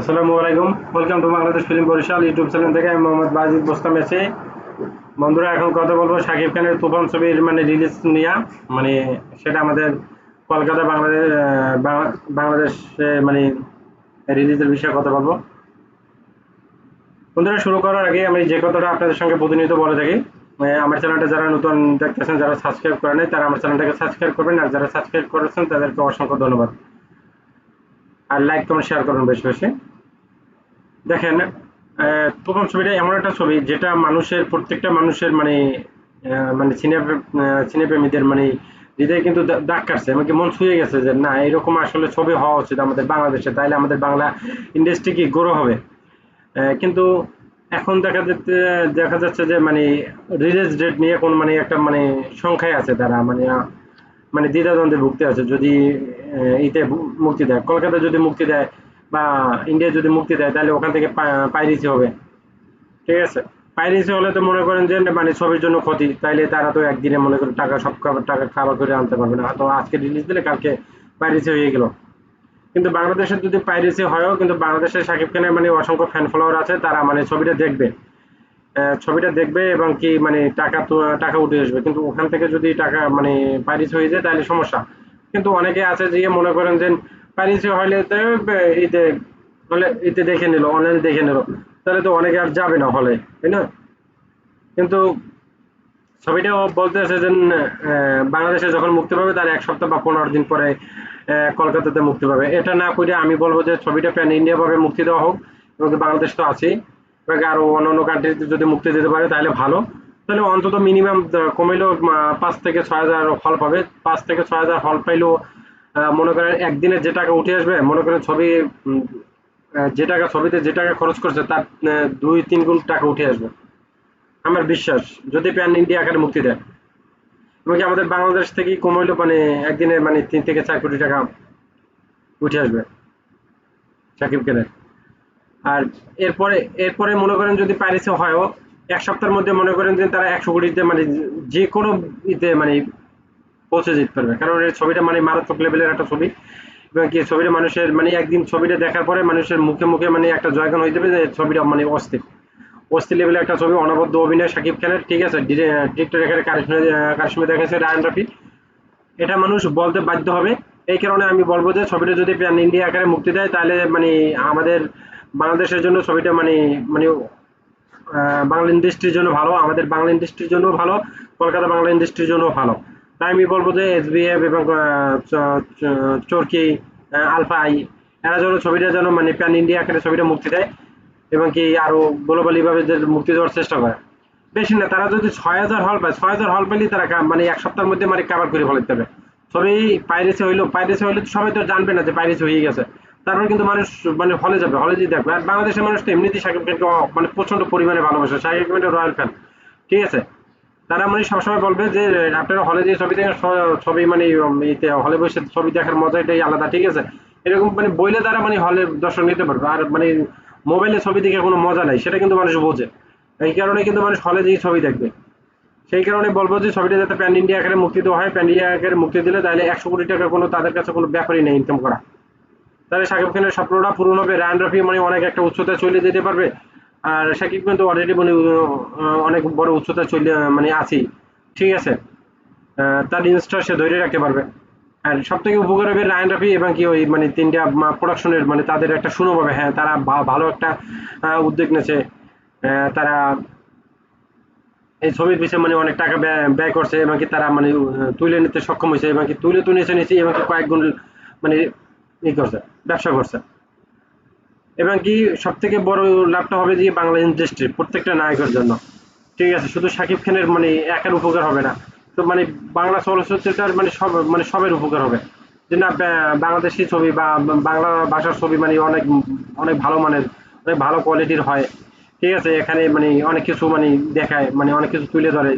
আসসালামু আলাইকুম। Welcome to Bangladesh film Barishal YouTube channel থেকে আমি মোহাম্মদ বাজিদ বোস্তাম এসে বন্ধুরা, এখন কথা বলব শাকিব খানের তুফান ছবির মানে রিলিজ নিয়ে। মানে সেটা আমাদের কলকাতা বাংলাদেশ বাংলাদেশে মানে রিলিজের বিষয়ে কথা বলব। বন্ধুরা, শুরু করার আগে আমি যে কথাটা আপনাদের সঙ্গে প্রতিনিয়ত বলে থাকি আমার চ্যানেলটা যারা নতুন দেখতেছেন, যারা সাবস্ক্রাইব করে নাই, তারা আমার চ্যানেলটাকে সাবস্ক্রাইব করবেন। আর যারা সাবস্ক্রাইব করেছেন, তাদেরকে অসংখ্য ধন্যবাদ। আর লাইক কমেন্ট শেয়ার করুন বেশি বেশি। দেখেন প্রথম ছবিটা এমন একটা ছবি যেটা মানুষের, প্রত্যেকটা মানুষের মানে মানে সিনে সিনেপ্রেমীদের মানে হৃদয়ে কিন্তু দাগ কাটছে। এমনকি মন ছুঁয়ে গেছে যে, না, এরকম আসলে ছবি হওয়া উচিত আমাদের বাংলাদেশে। তাইলে আমাদের বাংলা ইন্ডাস্ট্রি কি গ্রো হবে? কিন্তু এখন দেখা যাচ্ছে দেখা যাচ্ছে যে মানে রিলিজ ডেট নিয়ে কোন মানে একটা মানে সংখ্যায় আছে তারা। মানে মানে দ্বিধাদ্বন্দ্বে ভুগতে আছে। যদি ইতে মুক্তি দেয় কলকাতা যদি মুক্তি দেয় বা ইন্ডিয়া যদি মুক্তি দেয়, তাহলে ওখান থেকে পাইরেসি হবে। ঠিক আছে? পাইরেসি হলে তো মনে করেন যে মানে ছবির জন্য ক্ষতি। তাইলে তারা তো একদিনে মনে করেন টাকা, সব খাবার, টাকা খাবার করে আনতে পারবে না। তো আজকে রিলিজ দিলে কালকে পাইরেসি হয়ে গেল। কিন্তু বাংলাদেশের যদি পাইরেসি হয়ও, কিন্তু বাংলাদেশের সাকিব খানের মানে অসংখ্য ফ্যান ফলোয়ার আছে, তারা মানে ছবিটা দেখবে। ছবিটা দেখবে এবং কি মানে টাকা তো, টাকা উঠে আসবে। কিন্তু ওখান থেকে যদি টাকা মানে পাইরেসি হয়ে যায়, তাহলে সমস্যা। কিন্তু অনেকে আছে যে, মনে করেন যে পাইরেসি হলে এতে হলে এতে দেখে নিল অনলাইনে দেখে নিল। তাহলে তো অনেকে আর যাবে না হলে, তাই না? কিন্তু ছবিটা বলতেছে যে বাংলাদেশে যখন মুক্তি পাবে, তার এক সপ্তাহ বা পনেরো দিন পরে কলকাতাতে মুক্তি পাবে। এটা না করে আমি বলব যে, ছবিটা প্যান ইন্ডিয়া ভাবে মুক্তি দেওয়া হোক, এবং বাংলাদেশ তো আছেই, এবং আরও অন্যান্য কান্ট্রিতে যদি মুক্তি দিতে পারে, তাহলে ভালো। তাহলে অন্তত মিনিমাম কমাইলেও পাঁচ থেকে ছয় হাজার হল পাবে। পাঁচ থেকে ছয় হাজার হল পাইলেও মনে করেন একদিনে যে টাকা উঠে আসবে, মনে করেন ছবি যে টাকা, ছবিতে যে টাকা খরচ করছে, তার দুই তিন গুণ টাকা উঠে আসবে। আমার বিশ্বাস, যদি প্যান ইন্ডিয়া আকারে মুক্তি দেয়। এবং আমাদের বাংলাদেশ থেকে কমাইলো মানে একদিনে মানে তিন থেকে চার কোটি টাকা উঠে আসবে? সাকিব খানের। আর এরপরে এরপরে মনে করেন যদি পাইরেসি হয়ও, এক সপ্তাহের মধ্যে মনে করেন যে তারা একশো কোটিতে মানে যে কোনো ইতে মানে পৌঁছে যেতে পারবে। কারণ এই ছবিটা মানে মারাত্মক লেভেলের একটা ছবি। এবং কি ছবিটা মানুষের মানে একদিন ছবিটা দেখার পরে মানুষের মুখে মুখে মানে একটা জয়গান হয়ে যাবে যে ছবিটা মানে অস্থির। অস্থির লেভেলের একটা ছবি, অনবদ্য অভিনয় সাকিব খানের, ঠিক আছে? ডিরেক্টর এখানে কারিশমা দেখাচ্ছে রায়ন রাফি। এটা মানুষ বলতে বাধ্য হবে। এই কারণে আমি বলব যে ছবিটা যদি প্যান ইন্ডিয়া আকারে মুক্তি দেয়, তাহলে মানে আমাদের বাংলাদেশের জন্য ছবিটা মানে মানে বাংলা ইন্ডাস্ট্রির জন্য ভালো, আমাদের বাংলা ইন্ডাস্ট্রির জন্য ভালো, কলকাতা বাংলা ইন্ডাস্ট্রির জন্য ভালো। তাই আমি বলব যে এসবিএফ এবং চরকি আই, এরা যেন ছবিটা যেন মানে প্যান ইন্ডিয়া আকারে ছবিটা মুক্তি দেয় এবং কি আরও গ্লোবালি ভাবে যে মুক্তি দেওয়ার চেষ্টা করে। বেশি না, তারা যদি ছয় হাজার হল পায়, ছয় হাজার হল পেলেই তারা মানে এক সপ্তাহের মধ্যে মানে কাভার করে ফেলতে হবে ছবি পাইরেসি হইল পাইরেসি হইলে সবাই তো জানবে না যে পাইরেসি হয়ে গেছে। তারপর কিন্তু মানুষ মানে হলে যাবে হলে দিয়ে দেখবে। আর বাংলাদেশের মানুষ তো এমনিতেই শাকিব খানকে মানে প্রচণ্ড পরিমাণে ভালোবাসে, শাকিব খানের রয়্যাল ফ্যান ঠিক আছে? তারা মানে সবসময় বলবে যে, আপনারা হলে যে ছবি দেখেন ছবি মানে হলে বসে ছবি দেখার মজা এটাই আলাদা, ঠিক আছে? এরকম মানে বইলে তারা মানে হলে দর্শন নিতে পারবে, আর মানে মোবাইলে ছবি দেখে কোনো মজা নাই, সেটা কিন্তু মানুষ বোঝে। এই কারণে কিন্তু মানুষ হলে যেই ছবি দেখবে। সেই কারণে বলব যে, ছবিটা যাতে প্যান ইন্ডিয়া আকারে মুক্তি দেওয়া হয়, প্যান ইন্ডিয়া আকারে মুক্তি দিলে তাহলে একশো কোটি টাকা কোনো তাদের কাছে কোনো ব্যাপারই নেই ইনকাম করা। তাহলে শাকিব খানের স্বপ্নটা পূরণ হবে, রায়ন রফি মানে অনেক একটা উচ্চতায় চলে যেতে পারবে। আর শাকিব খান তো অলরেডি মানে অনেক বড় উচ্চতায় চলে মানে আছি ঠিক আছে? তার ইনস্টা সে ধরে রাখতে পারবে। আর সব থেকে উপকার হবে রায়ন রাফি এবং কি ওই মানে তিনটা প্রোডাকশনের মানে তাদের একটা শুনো পাবে হ্যাঁ তারা ভালো একটা উদ্যোগ নিয়েছে। তারা এই ছবির পিছনে মানে অনেক টাকা ব্যয় করছে এবং কি তারা মানে তুলে নিতে সক্ষম হয়েছে এবং কি তুলে তো নিয়েছে নিয়েছে এবং কি কয়েক গুণ মানে ই করছে, ব্যবসা করছে। এবং কি সব থেকে বড় লাভটা হবে যে বাংলা ইন্ডাস্ট্রি প্রত্যেকটা নায়কের জন্য। ঠিক আছে, শুধু শাকিব খানের মানে একার উপকার হবে না। তো মানে বাংলা চলচ্চিত্রটার মানে সব মানে সবের উপকার হবে। যে না বাংলাদেশি ছবি বা বাংলা ভাষার ছবি মানে অনেক অনেক ভালো মানের, অনেক ভালো কোয়ালিটির হয়। ঠিক আছে, এখানে মানে অনেক কিছু মানে দেখায় মানে অনেক কিছু তুলে ধরে।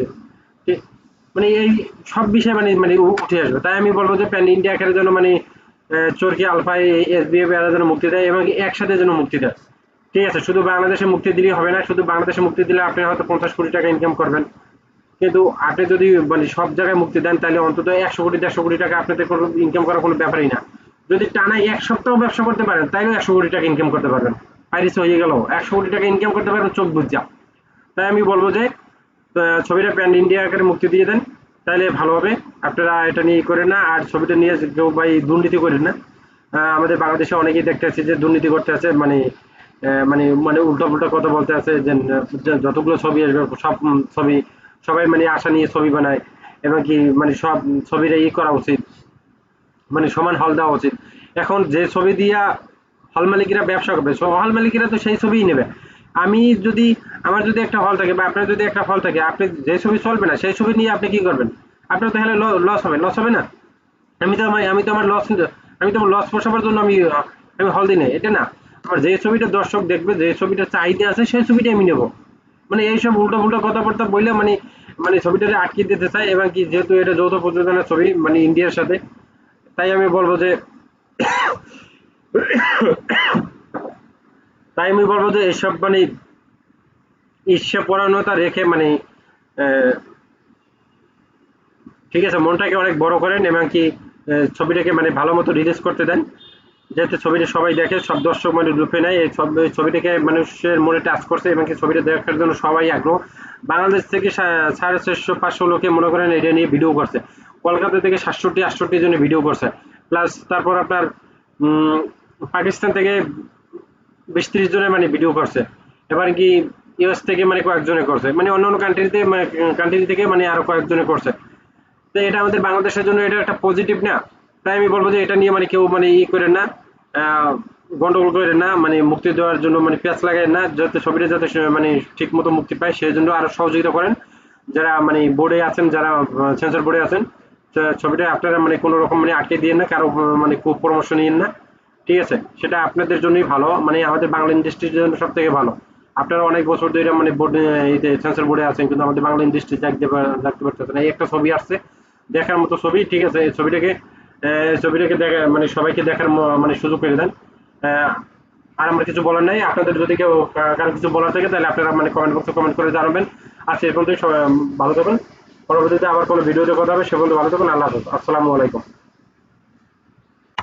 মানে এই সব বিষয়ে মানে মানে উঠে আসবে। তাই আমি বলব যে প্যান ইন্ডিয়া আকারের জন্য মানে চরকি আলফাই এসবিএফ এরা যেন মুক্তি দেয় এবং একসাথে যেন মুক্তি দেয়। ঠিক আছে, শুধু বাংলাদেশে মুক্তি দিলেই হবে না, শুধু বাংলাদেশে মুক্তি দিলে আপনি হয়তো পঞ্চাশ কোটি টাকা ইনকাম করবেন। কিন্তু আপনি যদি মানে সব জায়গায় মুক্তি দেন, তাহলে অন্তত একশো কোটি, দেড়শো কোটি টাকা আপনাদের কোনো ইনকাম করার কোনো ব্যাপারই না। যদি টানা এক সপ্তাহ ব্যবসা করতে পারেন, তাইলেও একশো কোটি টাকা ইনকাম করতে পারবেন। পাইরিস হয়ে গেল। একশো কোটি টাকা ইনকাম করতে পারেন চোখ বুঝা তাই আমি বলব যে ছবিটা প্যান ইন্ডিয়া আকারে মুক্তি দিয়ে দেন। তাহলে ভালো হবে। আপনারা এটা নিয়ে করেন না, আর ছবিটা নিয়ে কেউ ভাই দুর্নীতি করেন না। আমাদের বাংলাদেশে অনেকেই দেখতে আছে যে দুর্নীতি করতে আছে মানে মানে মানে উল্টা পুল্টা কথা বলতে আছে যে যতগুলো ছবি আসবে, সব ছবি, সবাই মানে আশা নিয়ে ছবি বানায়, এবং কি মানে সব ছবিটা ই করা উচিত। মানে সমান হল দেওয়া উচিত। এখন যে ছবি দিয়া হল মালিকেরা ব্যবসা করবে হল মালিকেরা তো সেই ছবিই নেবে। আমি যদি আমার যদি একটা হল থাকে বা আপনার যদি একটা হল থাকে, আপনি যে ছবি চলবে না, সেই ছবি নিয়ে আপনি কি করবেন? আপনার তাহলে লস হবে লস হবে না? আমি তো আমার, আমি তো আমার লস আমি তো আমার লস পোষাবার জন্য আমি আমি হল দিই না এটা না। আমার যে ছবিটা দর্শক দেখবে, যে ছবিটা চাহিদা আছে, সেই ছবিটা আমি নেব। মানে এইসব উল্টো পুল্টো কথাবার্তা বললে মানে মানে ছবিটাকে আটকে দিতে চাই এবং কি যেহেতু এটা যৌথ প্রযোজনার ছবি মানে ইন্ডিয়ার সাথে, তাই আমি বলব যে, তাই আমি বলব যে এসব মানে ঈর্ষা পরায়ণতা রেখে মানে ঠিক আছে, মনটাকে অনেক বড় করেন এবং কি ছবিটাকে মানে ভালো মতো রিলিজ করতে দেন। যাতে ছবিটা সবাই দেখে, সব দর্শক মানে রূপে নেয়। এই এই ছবিটাকে মানুষের মনে টাচ করছে এবং কি ছবিটা দেখার জন্য সবাই আগ্রহ। বাংলাদেশ থেকে সাড়ে চারশো পাঁচশো লোকে মনে করেন এটা নিয়ে ভিডিও করছে। কলকাতা থেকে সাতষট্টি, আটষট্টি জনে ভিডিও করছে। প্লাস তারপর আপনার পাকিস্তান থেকে বিশ ত্রিশ জনের মানে ভিডিও করছে। এবার কি ইউএস থেকে মানে কয়েকজনে করছে। মানে অন্য অন্য কান্ট্রিতে কান্ট্রি থেকে মানে আরও কয়েকজনে করছে। তো এটা আমাদের বাংলাদেশের জন্য এটা একটা পজিটিভ না। তাই আমি বলব যে এটা নিয়ে মানে কেউ মানে ই করে না গন্ডগোল করে না মানে মুক্তি দেওয়ার জন্য মানে পেঁচ লাগায় না, যাতে ছবিটা যাতে মানে ঠিক মতো মুক্তি পায়, সেই জন্য আরও সহযোগিতা করেন। যারা মানে বোর্ডে আছেন, যারা সেন্সর বোর্ডে আছেন ছবিটা আপনারা মানে কোনো রকম মানে আটকে দিয়ে না, কারও মানে খুব পরামর্শ নিয়েন না। ঠিক আছে? সেটা আপনাদের জন্যই ভালো মানে আমাদের বাংলা ইন্ডাস্ট্রির জন্য সব থেকে ভালো। আপনারা অনেক বছর ধরে মানে বোর্ডে সেন্সর বোর্ডে আছেন, কিন্তু আমাদের বাংলা ইন্ডাস্ট্রি দেখতে দেখতে পারতেছেন এই একটা ছবি আসছে, দেখার মতো ছবি, ঠিক আছে? এই ছবিটাকে ছবিটাকে দেখা মানে সবাইকে দেখার মানে সুযোগ করে দেন। আর আমার কিছু বলার নাই। আপনাদের যদি কেউ কারও কিছু বলার থাকে, তাহলে আপনারা মানে কমেন্ট বক্সে কমেন্ট করে জানাবেন। আর সেই পর্যন্ত ভালো থাকুন পরবর্তীতে আবার কোনো ভিডিওতে কথা হবে, সে পর্যন্ত ভালো থাকুন আল্লাহ আসসালামু আলাইকুম।